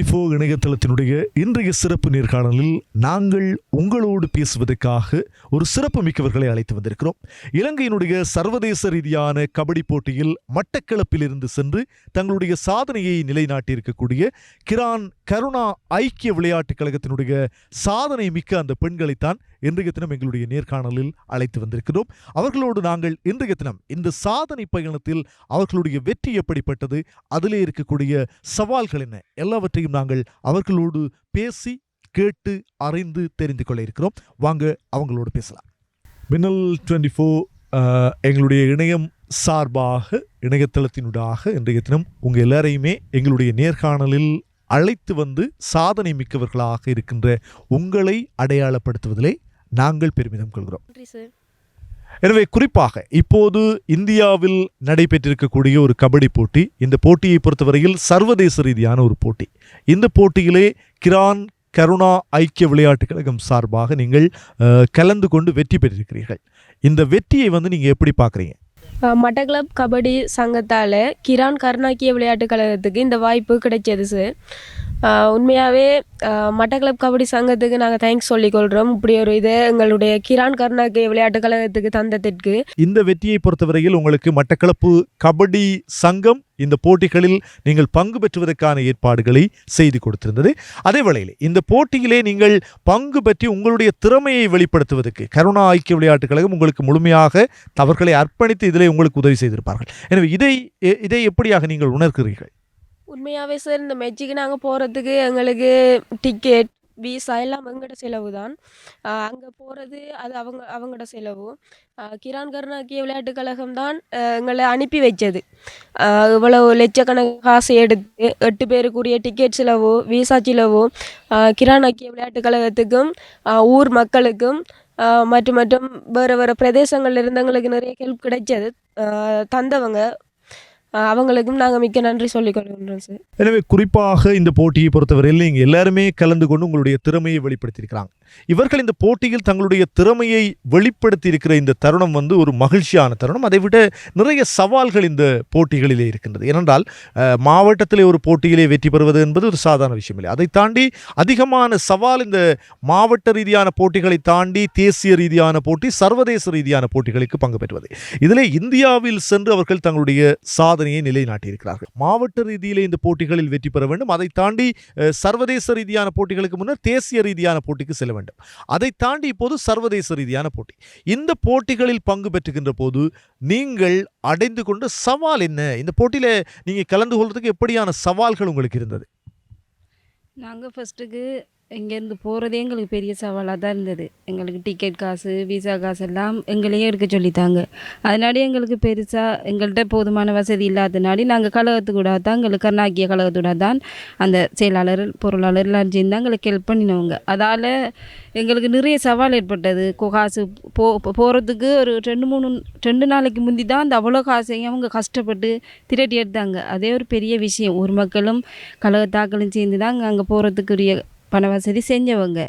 இப்போ இணையதளத்தினுடைய இன்றைய சிறப்பு நேர்காணலில் நாங்கள் உங்களோடு பேசுவதற்காக ஒரு சிறப்பு மிக்கவர்களை அழைத்து வந்திருக்கிறோம். இலங்கையினுடைய சர்வதேச ரீதியான கபடி போட்டியில் மட்டக்களப்பிலிருந்து சென்று தங்களுடைய சாதனையை நிலைநாட்டியிருக்கக்கூடிய கிரான் கருணா ஐக்கிய விளையாட்டுக் கழகத்தினுடைய சாதனை மிக்க அந்த பெண்களைத்தான் இன்றைய தினம் எங்களுடைய நேர்காணலில் அழைத்து வந்திருக்கிறோம். அவர்களோடு நாங்கள் இன்றைய தினம் இந்த சாதனை பயணத்தில் அவர்களுடைய வெற்றி எப்படிப்பட்டது அதிலே இருக்கக்கூடிய சவால்கள் என்ன எல்லாவற்றையும் நாங்கள் அவர்களோடு பேசி கேட்டு அறிந்து தெரிந்து கொள்ள இருக்கிறோம். வாங்க அவங்களோடு பேசலாம். மின்னல் டுவெண்ட்டி ஃபோர் எங்களுடைய இணையம் சார்பாக இணையதளத்தினூடாக இன்றைய தினம் உங்கள் எல்லாரையுமே எங்களுடைய நேர்காணலில் அழைத்து வந்து சாதனை மிக்கவர்களாக இருக்கின்ற உங்களை அடையாளப்படுத்துவதிலே நாங்கள் பெருமிதம் கொள்கிறோம். நன்றி சார் எனவே குறிப்பாக இப்போது இந்தியாவில் நடைபெற்றிருக்கக்கூடிய ஒரு கபடி போட்டி இந்த போட்டியை பொறுத்தவரையில் சர்வதேச ரீதியான ஒரு போட்டி. இந்த போட்டியிலே கிரான் கருணா ஐக்கிய விளையாட்டுக் கழகம் சார்பாக நீங்கள் கலந்து கொண்டு வெற்றி பெற்றிருக்கிறீர்கள். இந்த வெற்றியை வந்து நீங்க எப்படி பார்க்குறீங்க? மட்டக்களப் கபடி சங்கத்தால் கிரான் கருணாக்கிய விளையாட்டுக் கழகத்துக்கு இந்த வாய்ப்பு கிடைச்சது சார் உண்மையாகவே மட்டக்களப் கபடி சங்கத்துக்கு நாங்கள் தேங்க்ஸ் சொல்லிக்கொள்கிறோம் இப்படி ஒரு இதை எங்களுடைய கிரான் கருணாக்கிய விளையாட்டுக் கழகத்துக்கு தந்ததற்கு இந்த வெற்றியை பொறுத்தவரையில் உங்களுக்கு மட்டக்களப்பு கபடி சங்கம் இந்த போட்டிகளில் நீங்கள் பங்கு பெற்றுவதற்கான ஏற்பாடுகளை செய்து கொடுத்திருந்தது. அதே வேளையில் இந்த போட்டியிலே நீங்கள் பங்கு பெற்றி உங்களுடைய திறமையை வெளிப்படுத்துவதற்கு கருணா ஐக்கிய விளையாட்டுக் கழகம் உங்களுக்கு முழுமையாக தவறுகளை அர்ப்பணித்து இதிலே உங்களுக்கு உதவி செய்திருப்பார்கள். எனவே இதை இதை எப்படியாக நீங்கள் உணர்கிறீர்கள்? உண்மையாகவே சார் இந்த மெஜிக்கு நாங்கள் போகிறதுக்கு எங்களுக்கு டிக்கெட் விசா எல்லாம் அவங்களோட செலவு தான். அங்கே போகிறது அது அவங்க அவங்களோட செலவு. கிரான் கருணாக்கிய விளையாட்டுக் கழகம் தான் எங்களை அனுப்பி வச்சது. இவ்வளோ லட்சக்கணக்கு காசு எடுத்து எட்டு பேருக்குரிய டிக்கெட் செலவு விசா செலவு கிரான் ஆக்கிய விளையாட்டுக் கழகத்துக்கும் ஊர் மக்களுக்கும் மற்றும் மற்றும் வேறு வேறு பிரதேசங்களில் இருந்தவங்களுக்கு நிறைய ஹெல்ப் கிடைச்சது. தந்தவங்க அவங்களுக்கும் நாங்கள் மிக்க நன்றி சொல்லிக்கொள்கின்றோம் சார் எனவே குறிப்பாக இந்த போட்டியை பொறுத்தவரையில் நீங்கள் எல்லாருமே கலந்து கொண்டு உங்களுடைய திறமையை வெளிப்படுத்தியிருக்கிறாங்க. இவர்கள் இந்த போட்டியில் தங்களுடைய திறமையை வெளிப்படுத்தி இருக்கிற இந்த தருணம் வந்து ஒரு மகிழ்ச்சியான தருணம். அதை விட நிறைய சவால்கள் இந்த போட்டிகளிலே இருக்கின்றது. ஏனென்றால் மாவட்டத்திலே ஒரு போட்டியிலே வெற்றி பெறுவது என்பது ஒரு சாதாரண விஷயம் இல்லை அதை தாண்டி அதிகமான சவால் இந்த மாவட்ட ரீதியான போட்டிகளை தாண்டி தேசிய ரீதியான போட்டி சர்வதேச ரீதியான போட்டிகளுக்கு பங்கு பெறுவது. இதிலே இந்தியாவில் சென்று அவர்கள் தங்களுடைய சாத சாதனையை நிலைநாட்டியிருக்கிறார்கள். மாவட்ட ரீதியில் இந்த போட்டிகளில் வெற்றி பெற வேண்டும். அதை தாண்டி சர்வதேச ரீதியான போட்டிகளுக்கு முன்னர் தேசிய ரீதியான போட்டிக்கு செல்ல வேண்டும். அதை தாண்டி இப்போது சர்வதேச ரீதியான போட்டி. இந்த போட்டிகளில் பங்கு பெற்றுகின்ற போது நீங்கள் அடைந்து கொண்ட சவால் என்ன? இந்த போட்டியில் நீங்க கலந்து கொள்வதுக்கு எப்படியான சவால்கள் உங்களுக்கு இருந்தது? நாங்கள் ஃபஸ்ட்டுக்கு இங்கேருந்து போகிறதே எங்களுக்கு பெரிய சவாலாக தான் இருந்தது. எங்களுக்கு டிக்கெட் காசு விசா காசு எல்லாம் எங்களையே எடுக்க சொல்லித்தாங்க அதனாலே எங்களுக்கு பெருசாக எங்கள்கிட்ட போதுமான வசதி இல்லாதனாலே நாங்கள் கழகத்துக்கூட தான் எங்களுக்கு கர்நாக்கிய கழகத்தோட தான் அந்த செயலாளர் பொருளாளர் எல்லாம் சேர்ந்து எங்களுக்கு ஹெல்ப் பண்ணினவங்க. அதால் எங்களுக்கு நிறைய சவால் ஏற்பட்டது. காசு போ போகிறதுக்கு ஒரு ரெண்டு மூணு ரெண்டு நாளைக்கு முந்தி தான் அந்த அவ்வளோ காசையும் அவங்க கஷ்டப்பட்டு திரட்டி எடுத்தாங்க. அதே ஒரு பெரிய விஷயம். ஒரு மக்களும் கழகத்தாக்களும் சேர்ந்து தான் அங்கே போகிறதுக்குரிய பண வசதி செஞ்சவங்க.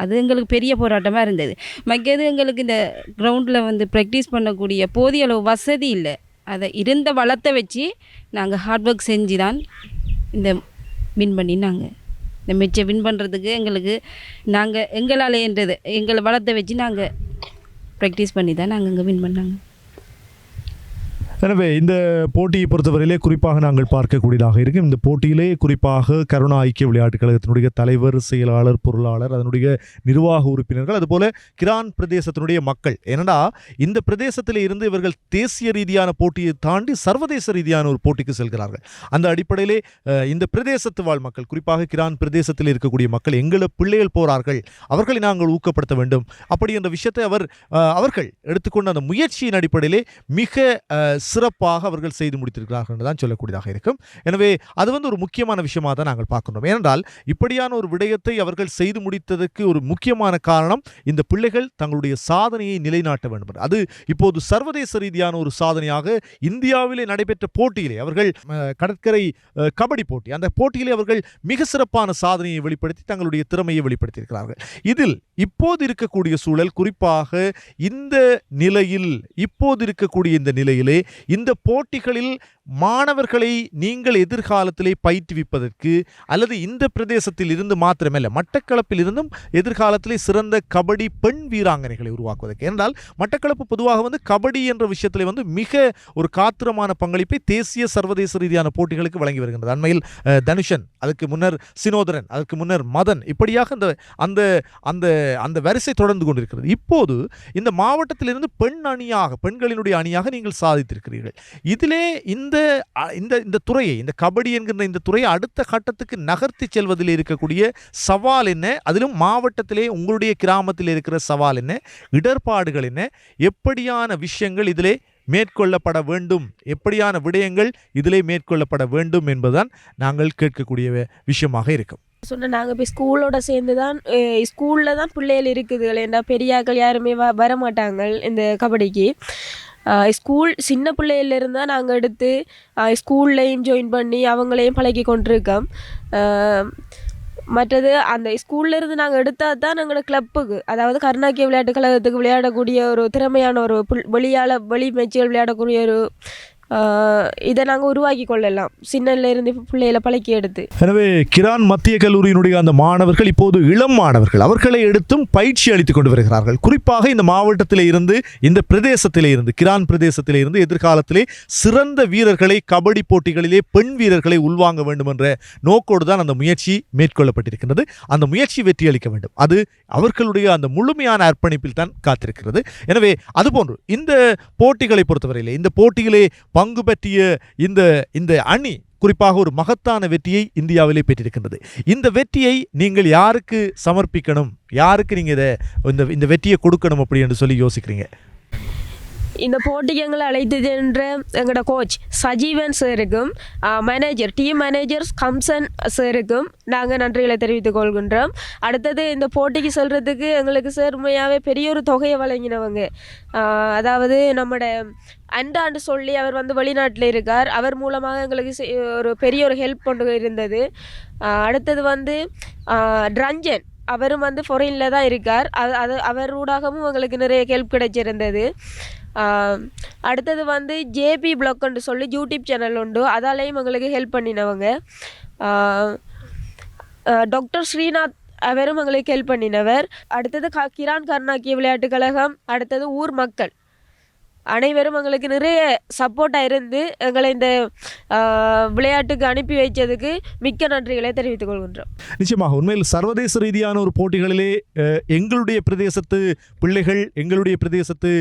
அது எங்களுக்கு பெரிய போராட்டமாக இருந்தது. மற்றது எங்களுக்கு இந்த கிரவுண்டில் வந்து ப்ராக்டிஸ் பண்ணக்கூடிய போதிய அளவு வசதி இல்லை. அதை இருந்த வளத்தை வச்சு நாங்கள் ஹார்ட் ஒர்க் செஞ்சு தான் இந்த வின் பண்ணினாங்க. இந்த மெச்சை வின் பண்ணுறதுக்கு எங்களுக்கு நாங்கள் எங்களாலேன்றது எங்களை வளத்தை வச்சு நாங்கள் ப்ராக்டிஸ் பண்ணி தான் நாங்கள் இங்கே வின் பண்ணாங்க. எனவே இந்த போட்டியை பொறுத்தவரையிலே குறிப்பாக நாங்கள் பார்க்கக்கூடியதாக இருக்கும். இந்த போட்டியிலே குறிப்பாக கருணா ஐக்கிய விளையாட்டுக் கழகத்தினுடைய தலைவர் செயலாளர் பொருளாளர் அதனுடைய நிர்வாக உறுப்பினர்கள் அதுபோல கிரான் பிரதேசத்தினுடைய மக்கள். ஏனடா இந்த பிரதேசத்தில் இருந்து இவர்கள் தேசிய ரீதியான போட்டியை தாண்டி சர்வதேச ரீதியான ஒரு போட்டிக்கு செல்கிறார்கள். அந்த அடிப்படையிலே இந்த பிரதேசத்து வாழ் மக்கள் குறிப்பாக கிரான் பிரதேசத்தில் இருக்கக்கூடிய மக்கள் எங்களை பிள்ளைகள் போறார்கள். அவர்களை நாங்கள் ஊக்கப்படுத்த வேண்டும். அப்படி என்ற விஷயத்தை அவர் அவர்கள் எடுத்துக்கொண்ட அந்த முயற்சியின் அடிப்படையிலே மிக சிறப்பாக அவர்கள் செய்து முடித்திருக்கிறார்கள் என்று தான் சொல்லக்கூடியதாக இருக்கும். எனவே அது வந்து ஒரு முக்கியமான விஷயமாக தான் நாங்கள் பார்க்கணும் ஏனென்றால் இப்படியான ஒரு விடயத்தை அவர்கள் செய்து முடித்ததற்கு ஒரு முக்கியமான காரணம் இந்த பிள்ளைகள் தங்களுடைய சாதனையை நிலைநாட்ட வேண்டும். அது இப்போது சர்வதேச ரீதியான ஒரு சாதனையாக இந்தியாவிலே நடைபெற்ற போட்டியிலே அவர்கள் அஹ், கடற்கரை கபடி போட்டி அந்த போட்டியிலே அவர்கள் மிக சிறப்பான சாதனையை வெளிப்படுத்தி தங்களுடைய திறமையை வெளிப்படுத்தியிருக்கிறார்கள். இதில் இப்போது இருக்கக்கூடிய சூழல் குறிப்பாக இந்த நிலையில் இப்போது இருக்கக்கூடிய இந்த நிலையிலே இந்த போட்டிகளில் மாணவர்களை நீங்கள் எதிர்காலத்திலே பயிற்றுவிப்பதற்கு அல்லது இந்த பிரதேசத்தில் இருந்து மாத்திரமல்ல மட்டக்களப்பில் இருந்தும் எதிர்காலத்திலே சிறந்த கபடி பெண் வீராங்கனைகளை உருவாக்குவதற்கு. என்றால் மட்டக்களப்பு பொதுவாக வந்து கபடி என்ற விஷயத்திலே வந்து மிக ஒரு காத்திரமான பங்களிப்பை தேசிய சர்வதேச ரீதியான போட்டிகளுக்கு வழங்கி வருகின்றது. அண்மையில் தனுஷன் அதுக்கு முன்னர் சினோதரன் அதற்கு முன்னர் மதன் இப்படியாக அந்த அந்த அந்த அந்த வரிசை தொடர்ந்து கொண்டிருக்கிறது. இப்போது இந்த மாவட்டத்திலிருந்து பெண் அணியாக பெண்களினுடைய அணியாக நீங்கள் சாதித்திருக்கிறீர்கள். இதிலே இந்த இந்த இந்த துறையை இந்த கபடி என்கின்ற இந்த துறையை அடுத்த கட்டத்துக்கு நகர்த்தி செல்வதில் இருக்கக்கூடிய சவால் என்ன? அதிலும் மாவட்டத்திலே உங்களுடைய கிராமத்தில் இருக்கிற சவால் என்ன? இடர்பாடுகள் என்ன? எப்படியான விஷயங்கள் இதிலே மேற்கொள்ளப்பட வேண்டும்? எப்படியான விடயங்கள் இதிலே மேற்கொள்ளப்பட வேண்டும் என்பதுதான் நாங்கள் கேட்கக்கூடிய விஷயமாக இருக்கும். சொன்ன நாங்கள் போய் ஸ்கூலோட சேர்ந்து தான் ஸ்கூலில் தான் பிள்ளைகள் இருக்குது ஏன்னா பெரியாக்கள் யாருமே வ வர மாட்டாங்க இந்த கபடிக்கு. ஸ்கூல் சின்ன பிள்ளையிலேருந்து தான் நாங்கள் எடுத்து ஸ்கூல்லையும் ஜாயின் பண்ணி அவங்களையும் பழகி கொண்டிருக்கோம். மற்றது அந்த ஸ்கூல்லேருந்து நாங்கள் எடுத்தால் தான் எங்களோட கிளப்புக்கு அதாவது கருணாக்கிய விளையாட்டு கழகத்துக்கு விளையாடக்கூடிய ஒரு திறமையான ஒரு புல் வெளியால் வெளி மேட்சுகள் விளையாடக்கூடிய ஒரு இதை நாங்கள் உருவாக்கி கொள்ளலாம். சின்னலேருந்து பிள்ளைகளை பழக்கி எடுத்து. எனவே கிரான் மத்திய கல்லூரியினுடைய அந்த மாணவர்கள் இப்போது இளம் மாணவர்கள். அவர்களை எடுத்தும் பயிற்சி அளித்துக் கொண்டு வருகிறார்கள். குறிப்பாக இந்த மாவட்டத்தில் இருந்து இந்த பிரதேசத்திலே இருந்து கிரான் பிரதேசத்தில் இருந்து எதிர்காலத்திலே சிறந்த வீரர்களை கபடி போட்டிகளிலே பெண் வீரர்களை உள்வாங்க வேண்டும் என்ற நோக்கோடு தான் அந்த முயற்சி மேற்கொள்ளப்பட்டிருக்கின்றது. அந்த முயற்சி வெற்றி அளிக்க வேண்டும். அது அவர்களுடைய அந்த முழுமையான அர்ப்பணிப்பில் தான் காத்திருக்கிறது. எனவே அதுபோன்று இந்த போட்டிகளை பொறுத்தவரையிலே இந்த போட்டியிலே பங்கு பற்றிய இந்த இந்த அணி குறிப்பாக ஒரு மகத்தான வெற்றியை இந்தியாவிலே பெற்றிருக்கின்றது. இந்த வெற்றியை நீங்கள் யாருக்கு சமர்ப்பிக்கணும்? யாருக்கு நீங்கள் இதை இந்த இந்த வெற்றியை கொடுக்கணும் அப்படி என்று சொல்லி யோசிக்கிறீங்க? இந்த போட்டிக்கு எங்களை அழைத்து சென்ற எங்களோட கோச் சஜீவன் சாருக்கும் மேனேஜர் டீம் மேனேஜர் கம்சன் சாருக்கும் நாங்கள் நன்றிகளை தெரிவித்துக் கொள்கின்றோம். அடுத்தது இந்த போட்டிக்கு சொல்கிறதுக்கு எங்களுக்கு சார் உண்மையாகவே பெரிய ஒரு தொகையை வழங்கினவங்க. அதாவது நம்மட அண்டாண்டு சொல்லி அவர் வந்து வெளிநாட்டில் இருக்கார். அவர் மூலமாக எங்களுக்கு ஒரு பெரிய ஒரு ஹெல்ப் கொண்டு இருந்தது. அடுத்தது வந்து ரஞ்சன். அவரும் வந்து ஃபொரினில் தான் இருக்கார். அது அது அவர் ஊடாகவும் எங்களுக்கு நிறைய ஹெல்ப் கிடைச்சிருந்தது. அடுத்தது வந்து ஜேபி பிளாக்னு சொல்லி யூடியூப் சேனல் உண்டு. அதாலேயும் எங்களுக்கு ஹெல்ப் பண்ணினவங்க. டாக்டர் ஸ்ரீநாத் அவரும் எங்களுக்கு ஹெல்ப் பண்ணினவர். அடுத்தது க கிரான் கர்நாக்கிய விளையாட்டுக் கழகம். அடுத்தது ஊர் மக்கள். அனைவரும் எங்களுக்கு நிறைய சப்போர்ட்டாக இருந்து எங்களை இந்த விளையாட்டுக்கு அனுப்பி வைச்சதுக்கு மிக்க நன்றிகளை தெரிவித்துக் கொள்கின்றோம். நிச்சயமாக உண்மையில் சர்வதேச ரீதியான ஒரு போட்டிகளிலே எங்களுடைய பிரதேசத்து பிள்ளைகள் எங்களுடைய பிரதேசத்து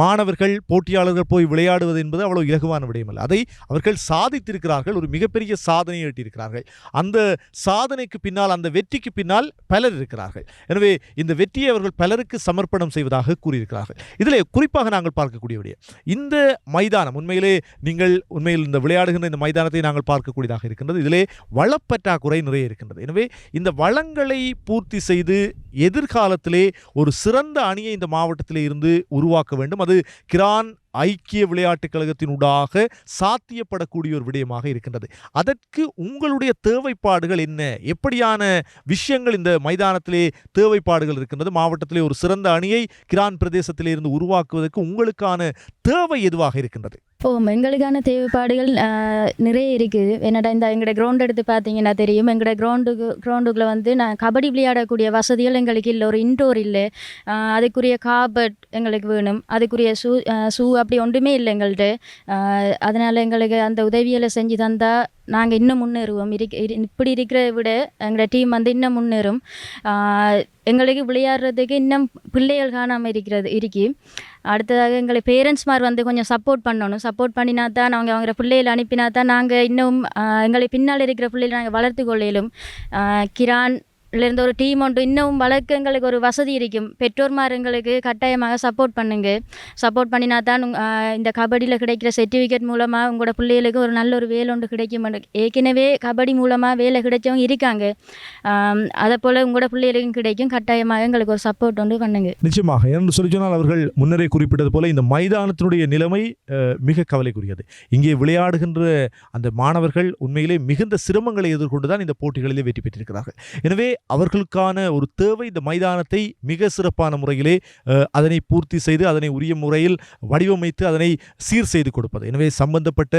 மாணவர்கள் போட்டியாளர்கள் போய் விளையாடுவது என்பது அவ்வளோ இலகுவான விடயமல்ல. அதை அவர்கள் சாதித்திருக்கிறார்கள் ஒரு மிகப்பெரிய சாதனையை எட்டியிருக்கிறார்கள். அந்த சாதனைக்கு பின்னால் அந்த வெற்றிக்கு பின்னால் பலர் இருக்கிறார்கள். எனவே இந்த வெற்றியை அவர்கள் பலருக்கு சமர்ப்பணம் செய்வதாக கூறியிருக்கிறார்கள். இதில் குறிப்பாக நாங்கள் பார்க்கக்கூடிய விடயம் இந்த மைதானம் உண்மையிலே நீங்கள் உண்மையில் இந்த விளையாடுகின்ற இந்த மைதானத்தை நாங்கள் பார்க்கக்கூடியதாக இருக்கின்றது. இதிலே வளப்பற்றாக்குறை நிறைய இருக்கின்றது. எனவே இந்த வளங்களை பூர்த்தி செய்து எதிர்காலத்திலே ஒரு சிறந்த அணியை இந்த மாவட்டத்திலே இருந்து உருவாக்க வேண்டும். அது கிரான் ஐக்கிய விளையாட்டுக் கழகத்தினூடாக சாத்தியப்படக்கூடிய ஒரு விடயமாக இருக்கின்றது. அதற்கு உங்களுடைய தேவைப்பாடுகள் என்ன? எப்படியான விஷயங்கள் இந்த மைதானத்திலே தேவைப்பாடுகள் இருக்கின்றது? மாவட்டத்திலே ஒரு சிறந்த அணியை கிரான் பிரதேசத்திலே இருந்து உருவாக்குவதற்கு உங்களுக்கான தேவை எதுவாக இருக்கின்றது? ஓ எங்களுக்கான தேவைப்பாடுகள் நிறைய இருக்குது. என்னடா இந்த எங்களோட கிரவுண்ட் எடுத்து பார்த்தீங்கன்னா தெரியும். எங்களோட கிரவுண்டுக்கு கிரவுண்டுக்குள்ளே வந்து நான் கபடி விளையாடக்கூடிய வசதிகள் எங்களுக்கு இல்லை. ஒரு இன்டோர் இல்லை. அதுக்குரிய காபட் எங்களுக்கு வேணும். அதுக்குரிய ஷூ ஷூ அப்படி ஒன்றுமே இல்லை எங்கள்கிட்ட. அதனால் எங்களுக்கு அந்த உதவிகளை செஞ்சு தந்தால் நாங்கள் இன்னும் முன்னேறுவோம். இரு இப்படி இருக்கிற விட எங்களோட டீம் வந்து இன்னும் முன்னேறும். எங்களுக்கு விளையாடுறதுக்கு இன்னும் பிள்ளைகள் காணாமல் இருக்கிறது இருக்கி. அடுத்ததாக எங்களை பேரண்ட்ஸ்மார் வந்து கொஞ்சம் சப்போர்ட் பண்ணணும். சப்போர்ட் பண்ணினா தான் அவங்க அவங்க பிள்ளைகளை அனுப்பினா தான் நாங்கள் இன்னும் எங்களை பின்னால் இருக்கிற பிள்ளைகளை நாங்கள் வளர்த்து கொள்ளையிலும் கிரான் இருந்து ஒரு டீம் ஒன்று இன்னும் வளர்க்க எங்களுக்கு ஒரு வசதி இருக்கும். பெற்றோர்மார் எங்களுக்கு கட்டாயமாக சப்போர்ட் பண்ணுங்க. சப்போர்ட் பண்ணினா தான் இந்த கபடியில் கிடைக்கிற சர்டிஃபிகேட் மூலமாக உங்களோட பிள்ளைகளுக்கு ஒரு நல்ல ஒரு வேலை ஒன்று கிடைக்கும். ஏற்கனவே கபடி மூலமாக வேலை கிடைச்சவங்க இருக்காங்க. அதை போல் உங்களோட பிள்ளைகளுக்கும் கிடைக்கும். கட்டாயமாக எங்களுக்கு ஒரு சப்போர்ட் ஒன்று பண்ணுங்க. நிச்சயமாக. என்று சொல்லி சொன்னால் அவர்கள் முன்னரே குறிப்பிட்டது போல இந்த மைதானத்தினுடைய நிலைமை மிக கவலைக்குரியது. இங்கே விளையாடுகின்ற அந்த மாணவர்கள் உண்மையிலே மிகுந்த சிரமங்களை எதிர்கொண்டு தான் இந்த போட்டிகளிலே வெற்றி பெற்றிருக்கிறார்கள். எனவே அவர்களுக்கான ஒரு தேவை இந்த மைதானத்தை மிக சிறப்பான முறையிலே அதனை பூர்த்தி செய்து அதனை உரிய முறையில் வடிவமைத்து அதனை சீர் செய்து கொடுப்பது. எனவே சம்பந்தப்பட்ட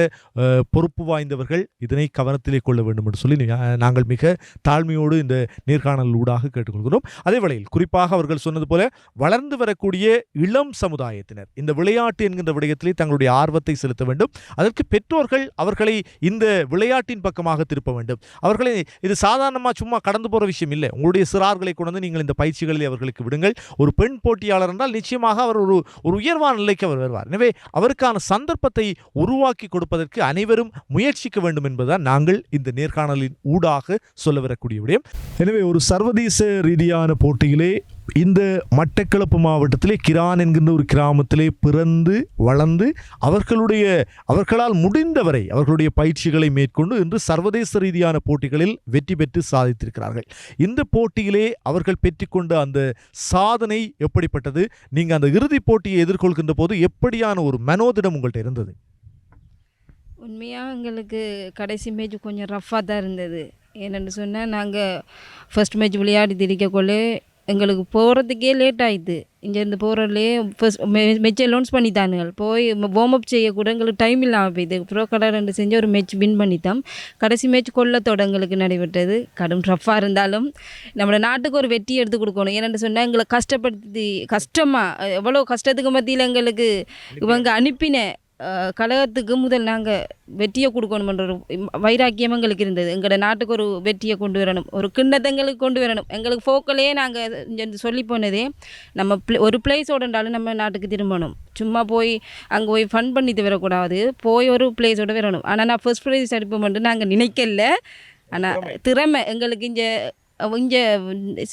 பொறுப்பு வாய்ந்தவர்கள் இதனை கவனத்திலே கொள்ள வேண்டும் என்று சொல்லி நாங்கள் மிக தாழ்மையோடு இந்த நேர்காணல் ஊடாக கேட்டுக்கொள்கிறோம். அதே வேளையில் குறிப்பாக அவர்கள் சொன்னது போல வளர்ந்து வரக்கூடிய இளம் சமுதாயத்தினர் இந்த விளையாட்டு என்கின்ற விடயத்திலே தங்களுடைய ஆர்வத்தை செலுத்த வேண்டும். அதற்கு பெற்றோர்கள் அவர்களை இந்த விளையாட்டின் பக்கமாக திருப்ப வேண்டும். அவர்களை இது சாதாரணமாக சும்மா கடந்து போகிற விஷயம் இல்லை. உங்களுடைய சிறார்களை கொண்டு நீங்கள் இந்த பயிற்சிகளில் அவர்களுக்கு விடுங்கள். ஒரு பெண் போட்டியாளர் என்றால் நிச்சயமாக அவர் ஒரு ஒரு உயர்வான நிலைக்கு அவர் வருவார். எனவே அவருக்கான சந்தர்ப்பத்தை உருவாக்கி கொடுப்பதற்கு அனைவரும் முயற்சிக்க வேண்டும் என்பதுதான் நாங்கள் இந்த நேர்காணலின் ஊடாக சொல்ல வரக்கூடிய விடயம். எனவே ஒரு சர்வதேச ரீதியான போட்டியிலே இந்த மட்டக்களப்பு மாவட்டத்திலே கிரான் என்கின்ற ஒரு கிராமத்திலே பிறந்து வளர்ந்து அவர்களுடைய அவர்களால் முடிந்தவரை அவர்களுடைய பயிற்சிகளை மேற்கொண்டு இன்று சர்வதேச ரீதியான போட்டிகளில் வெற்றி பெற்று சாதித்திருக்கிறார்கள். இந்த போட்டியிலே அவர்கள் பெற்றுக்கொண்ட அந்த சாதனை எப்படிப்பட்டது? நீங்கள் அந்த இறுதிப் போட்டியை எதிர்கொள்கின்ற போது எப்படியான ஒரு மனோதிடம் உங்கள்கிட்ட இருந்தது? உண்மையாக எங்களுக்கு கடைசி மேட்ச் கொஞ்சம் ரஃப்பாக தான் இருந்தது. என்னென்னு சொன்னால் நாங்கள் ஃபஸ்ட் மேட்ச் விளையாடி திரிக்கக்குள்ளே எங்களுக்கு போகிறதுக்கே லேட் ஆயிடுது இங்கேருந்து போகிறதுலே ஃபர்ஸ்ட் மெச்சை லோன்ஸ் பண்ணித்தானுங்கள் போய் வார்ம் அப் செய்யக்கூட எங்களுக்கு டைம் இல்லாமல் போயிது ப்ரோ கடை ரெண்டு செஞ்சு ஒரு மேட்ச் வின் பண்ணித்தோம் கடைசி மேட்ச் கொள்ளத்தோட எங்களுக்கு நடைபெற்றது. கடும் ரஃப்பாக இருந்தாலும் நம்ம நாட்டுக்கு ஒரு வெற்றி எடுத்து கொடுக்கணும். ஏன்னு சொன்னால் எங்களை கஷ்டப்படுத்தி கஷ்டமாக எவ்வளோ கஷ்டத்துக்கு மத்தியில் எங்களுக்கு இவங்க அனுப்பினேன் கழகத்துக்கு முதல் நாங்கள் வெற்றியை கொடுக்கணுமென்ற ஒரு வைராக்கியம் எங்களுக்கு இருந்தது. எங்களோட நாட்டுக்கு ஒரு வெற்றியை கொண்டு வரணும். ஒரு கிண்ணத்தை எங்களுக்கு கொண்டு வரணும். எங்களுக்கு ஃபோக்கலே நாங்கள் இங்கே சொல்லி போனதே நம்ம ப்ளே ஒரு பிளேஸோட இருந்தாலும் நம்ம நாட்டுக்கு திரும்பணும். சும்மா போய் அங்கே போய் ஃபன் பண்ணிட்டு வரக்கூடாது. போய் ஒரு பிளேஸோட வரணும். ஆனால் நான் ஃபர்ஸ்ட் ப்ரைஸ் எடுப்போம்ட்டு நாங்கள் நினைக்கல. ஆனால் திறமை எங்களுக்கு இங்கே இங்கே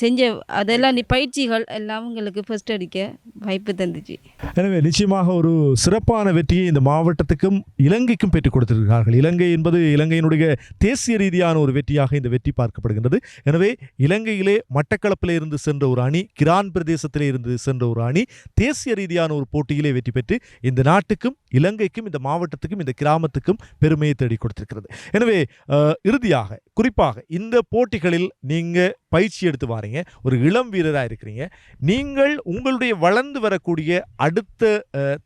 செஞ்ச அதெல்லாம் நீ பயிற்சிகள் எல்லாம் உங்களுக்கு ஃபர்ஸ்ட் அடிக்க வாய்ப்பு தந்துச்சு. எனவே நிச்சயமாக ஒரு சிறப்பான வெற்றியை இந்த மாவட்டத்துக்கும் இலங்கைக்கும் பெற்றுக் கொடுத்திருக்கிறார்கள். இலங்கை என்பது இலங்கையினுடைய தேசிய ரீதியான ஒரு வெற்றியாக இந்த வெற்றி பார்க்கப்படுகின்றது. எனவே இலங்கையிலே மட்டக்களப்பில் இருந்து சென்ற ஒரு அணி கிரான் பிரதேசத்திலே இருந்து சென்ற ஒரு அணி தேசிய ரீதியான ஒரு போட்டியிலே வெற்றி பெற்று இந்த நாட்டுக்கும் இலங்கைக்கும் இந்த மாவட்டத்துக்கும் இந்த கிராமத்துக்கும் பெருமையை தேடி கொடுத்திருக்கிறது. எனவே இறுதியாக குறிப்பாக இந்த போட்டிகளில் நீங்கள் பயிற்சி எடுத்து வாரீங்க. ஒரு இளம் வீரராக இருக்கிறீங்க. நீங்கள் உங்களுடைய வளர்ந்து வரக்கூடிய அடுத்த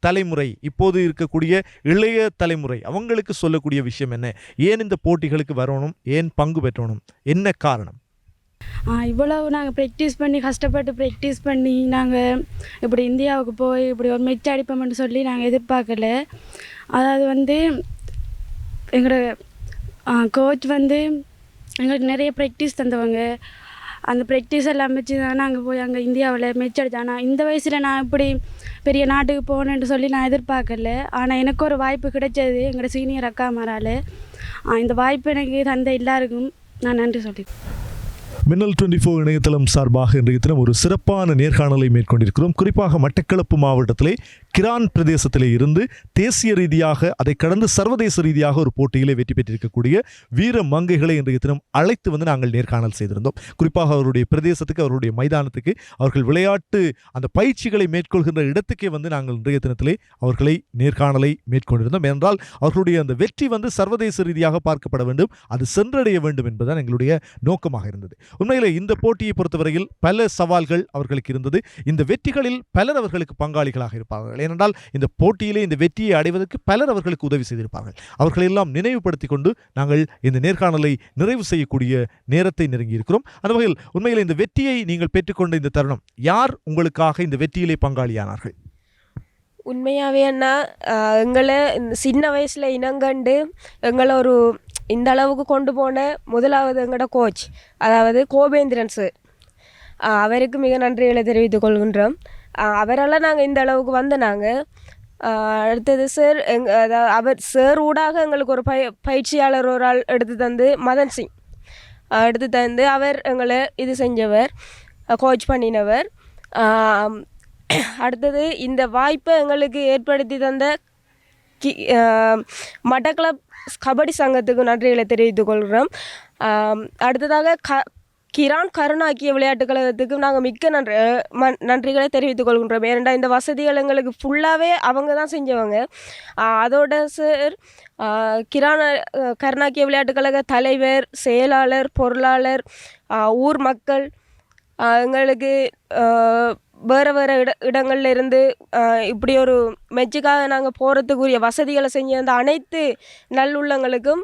தலைமுறை இப்போது இருக்கக்கூடிய இளைய தலைமுறை அவங்களுக்கு சொல்லக்கூடிய விஷயம் என்ன? ஏன் இந்த போட்டிகளுக்கு வரணும்? ஏன் பங்கு பெற்றணும்? என்ன காரணம்? இவ்வளவு நாங்கள் ப்ராக்டிஸ் பண்ணி கஷ்டப்பட்டு ப்ராக்டிஸ் பண்ணி நாங்கள் இப்படி இந்தியாவுக்கு போய் இப்படி ஒரு மெச்ச அடிப்போம்னு சொல்லி நாங்கள் எதிர்பார்க்கல. அதாவது வந்து எங்களோட கோச் வந்து எங்களுக்கு நிறைய ப்ராக்டிஸ் தந்தவங்க. அந்த ப்ராக்டிஸ் எல்லாம் வச்சு தான் அங்கே போய் அங்கே இந்தியாவில் மெச் ஆனால் இந்த வயசில் நான் இப்படி பெரிய நாட்டுக்கு போகணுன்னு சொல்லி நான் எதிர்பார்க்கல. ஆனால் எனக்கு ஒரு வாய்ப்பு கிடைச்சது எங்களோட சீனியர் அக்கா மாறால் இந்த வாய்ப்பு எனக்கு தந்த எல்லாருக்கும் நான் நன்றி சொல்லி மின்னல் டுவெண்ட்டி ஃபோர் இணையதளம் சார்பாக இன்றைய தினம் ஒரு சிறப்பான நேர்காணலை மேற்கொண்டிருக்கிறோம். குறிப்பாக மட்டக்களப்பு மாவட்டத்திலே கிரான் பிரதேசத்தில் இருந்து தேசிய ரீதியாக அதை கடந்து சர்வதேச ரீதியாக ஒரு போட்டியிலே வெற்றி பெற்றிருக்கக்கூடிய வீர மங்கைகளை இன்றைய தினம் அழைத்து வந்து நாங்கள் நேர்காணல் செய்திருந்தோம். குறிப்பாக அவருடைய பிரதேசத்துக்கு அவருடைய மைதானத்துக்கு அவர்கள் விளையாட்டு அந்த பயிற்சிகளை மேற்கொள்கின்ற இடத்துக்கே வந்து நாங்கள் இன்றைய தினத்திலே அவர்களை நேர்காணலை மேற்கொண்டிருந்தோம். என்றால் அவர்களுடைய அந்த வெற்றி வந்து சர்வதேச ரீதியாக பார்க்கப்பட வேண்டும் அது சென்றடைய வேண்டும் என்பதுதான் எங்களுடைய நோக்கமாக இருந்தது. உண்மையில் இந்த போட்டியை பொறுத்தவரையில் பல சவால்கள் அவர்களுக்கு இருந்தது. இந்த வெற்றிகளில் பலர் அவர்களுக்கு பங்காளிகளாக இருப்பார்கள் ஏனென்றால் இந்த போட்டியிலே இந்த வெற்றியை அடைவதற்கு பலர் அவர்களுக்கு உதவி செய்திருப்பார்கள். அவர்களெல்லாம் நினைவுபடுத்தி கொண்டு நாங்கள் இந்த நேர்காணலை நிறைவு செய்யக்கூடிய நேரத்தை நெருங்கி இருக்கிறோம். அந்த வகையில் உண்மையில் இந்த வெற்றியை நீங்கள் பெற்றுக்கொண்ட இந்த தருணம் யார் உங்களுக்காக இந்த வெற்றியிலே பங்காளியானார்கள்? உண்மையாகவே அண்ணா ஆஹ் எங்களை சின்ன வயசில் இனங்கண்டு எங்களை ஒரு இந்த அளவுக்கு கொண்டு போன முதலாவது எங்களோட கோச் அதாவது கோபேந்திரன் சார் ஆஹ் அவருக்கு மிக நன்றிகளை தெரிவித்துக் கொள்கின்றோம். அவரால் நாங்கள் இந்த அளவுக்கு வந்தனாங்க நாங்கள் அடுத்தது சார் எங் அதாவது அவர் சார் ஊடாக எங்களுக்கு ஒரு பய பயிற்சியாளர் ஒரு ஆள் எடுத்து தந்து மதன் சிங். எடுத்து தந்து அவர் எங்களை இது செஞ்சவர் கோச் பண்ணினவர். அடுத்தது இந்த வாய்ப்பை எங்களுக்கு ஏற்படுத்தி தந்த கி ஆம், மட்டக்களப் கபடி சங்கத்துக்கு நன்றிகளை தெரிவித்துக் கொள்கிறோம். அடுத்ததாக க கிரான் கருணாக்கிய விளையாட்டுக் கழகத்துக்கு நாங்கள் மிக்க நன்றி ம- நன்றிகளை தெரிவித்துக் கொள்கின்றோம். ஏனெண்டா இந்த வசதிகள் எங்களுக்கு ஃபுல்லாகவே அவங்க தான் செஞ்சவங்க. அதோட சார் கிரான கருணாக்கிய விளையாட்டுக் கழக தலைவர் செயலாளர் பொருளாளர் ஊர் மக்கள் எங்களுக்கு வேறு வேறு இட இடங்கள்ல இருந்து இப்படி ஒரு மெச்சுக்காக நாங்கள் போகிறதுக்குரிய வசதிகளை செஞ்ச அந்த அனைத்து நல்லுள்ளங்களுக்கும்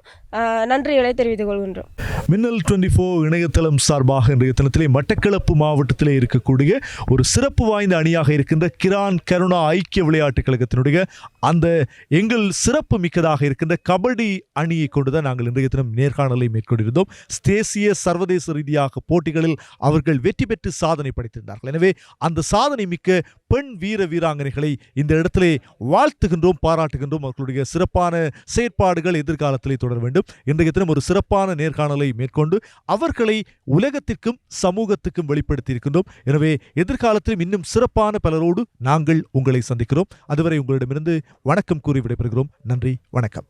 நன்றிகளை தெரிவித்துக் கொள்கின்றோம். மின்னல் டுவெண்ட்டி ஃபோர் இணையதளம் சார்பாக இன்றைய தினத்திலே மட்டக்களப்பு மாவட்டத்திலே இருக்கக்கூடிய ஒரு சிறப்பு வாய்ந்த அணியாக இருக்கின்ற கிரான் கருணா ஐக்கிய விளையாட்டுக் கழகத்தினுடைய அந்த எங்கள் சிறப்பு மிக்கதாக இருக்கின்ற கபடி அணியை கொண்டுதான் நாங்கள் இன்றைய தினம் நேர்காணலை மேற்கொண்டிருந்தோம். தேசிய சர்வதேச ரீதியாக போட்டிகளில் அவர்கள் வெற்றி பெற்று சாதனை படைத்திருந்தார்கள். எனவே அந்த சாதனை மிக்க பெண் வீர வீராங்கனைகளை இந்த இடத்திலே வாழ்த்துகின்றோம் பாராட்டுகின்றோம். அவர்களுடைய சிறப்பான செயற்பாடுகள் எதிர்காலத்திலே தொடர வேண்டும். இன்றைய தினம் ஒரு சிறப்பான நேர்காணலை மேற்கொண்டு அவர்களை உலகத்திற்கும் சமூகத்துக்கும் வெளிப்படுத்தி இருக்கின்றோம் எனவே எதிர்காலத்திலும் இன்னும் சிறப்பான பலரோடு நாங்கள் உங்களை சந்திக்கிறோம். அதுவரை உங்களிடமிருந்து வணக்கம் கூறி விடைபெறுகிறோம். நன்றி வணக்கம்.